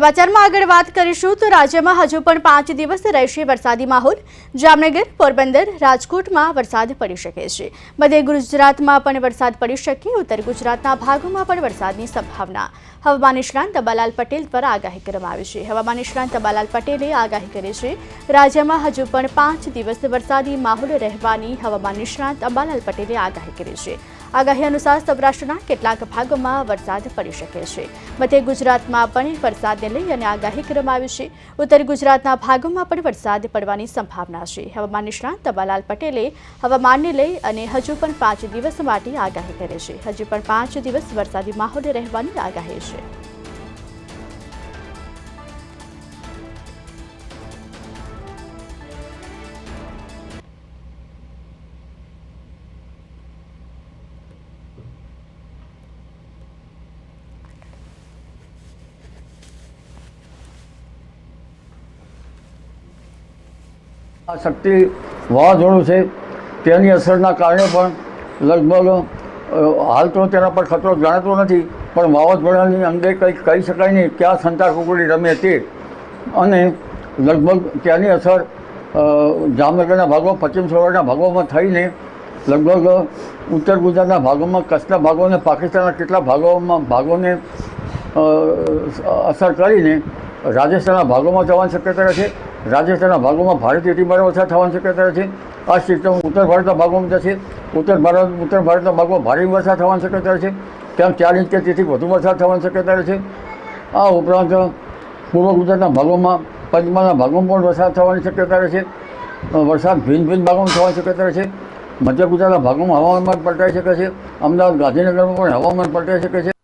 સમાચારમાં આગળ વાત કરીશું તો રાજ્યમાં હજુ પણ પાંચ દિવસ રહેશે વરસાદી માહોલ. જામનગર, પોરબંદર, રાજકોટમાં વરસાદ પડી શકે છે. મધ્ય ગુજરાતમાં પણ વરસાદ પડી શકે, ઉત્તર ગુજરાતના ભાગોમાં પણ વરસાદની સંભાવના. હવામાન નિષ્ણાંત અંબાલાલ પટેલ દ્વારા આગાહી કરવામાં આવી છે. હવામાન નિષ્ણાંત અંબાલાલ પટેલે આગાહી કરી છે. રાજ્યમાં હજુ પણ પાંચ દિવસ વરસાદી માહોલ રહેવાની હવામાન નિષ્ણાંત અંબાલાલ પટેલે આગાહી કરી છે. આગાહી અનુસાર સૌરાષ્ટ્રના કેટલાક ભાગોમાં વરસાદ પડી શકે છે. મધ્ય ગુજરાતમાં પણ વરસાદને લઈ અને આગાહી કરવામાં આવી છે. ઉત્તર ગુજરાતના ભાગોમાં પણ વરસાદ પડવાની સંભાવના છે. હવામાન નિષ્ણાંત તબાલાલ પટેલે હવામાનને લઈ અને હજુ પણ પાંચ દિવસ માટે આગાહી કરી છે. હજુ પણ પાંચ દિવસ વરસાદી માહોલ રહેવાની આગાહી છે. આ શક્તિ વાવાઝોડું છે. તેની અસરના કારણે પણ લગભગ હાલ તો તેના પર ખતરો જાણતો નથી, પણ વાવાઝોડાની અંગે કંઈ કહી શકાય નહીં ક્યાં સંતા કુકડી રમે તે. અને લગભગ ત્યાંની અસર જામનગરના ભાગો, પશ્ચિમ સૌરાષ્ટ્રના ભાગોમાં થઈને લગભગ ઉત્તર ગુજરાતના ભાગોમાં, કચ્છના ભાગો અને પાકિસ્તાનના કેટલા ભાગોમાં, ભાગોને અસર કરીને રાજસ્થાનના ભાગોમાં જવાની શક્યતા છે. રાજસ્થાનના ભાગોમાં ભારેથી અતિભારે ઓછા થવાની શક્યતા છે. આ સિસ્ટમ ઉત્તર ભારતના ભાગોમાં જશે ઉત્તર ભારત, ઉત્તર ભારતના ભાગમાં ભારે વરસાદ થવાની શક્યતા છે. ત્યાં ચાર ઇંચ કે તેથી વધુ વરસાદ થવાની શક્યતા છે. આ ઉપરાંત પૂર્વ ગુજરાતના ભાગોમાં, પંચમહાલના ભાગોમાં પણ વરસાદ થવાની શક્યતા છે. વરસાદ ભિન્ન ભિન્ન ભાગોમાં થવાની શક્યતા છે. મધ્ય ગુજરાતના ભાગોમાં હવામાન પલટાઈ શકે છે. અમદાવાદ ગાંધીનગરમાં પણ હવામાન પલટાઈ શકે છે.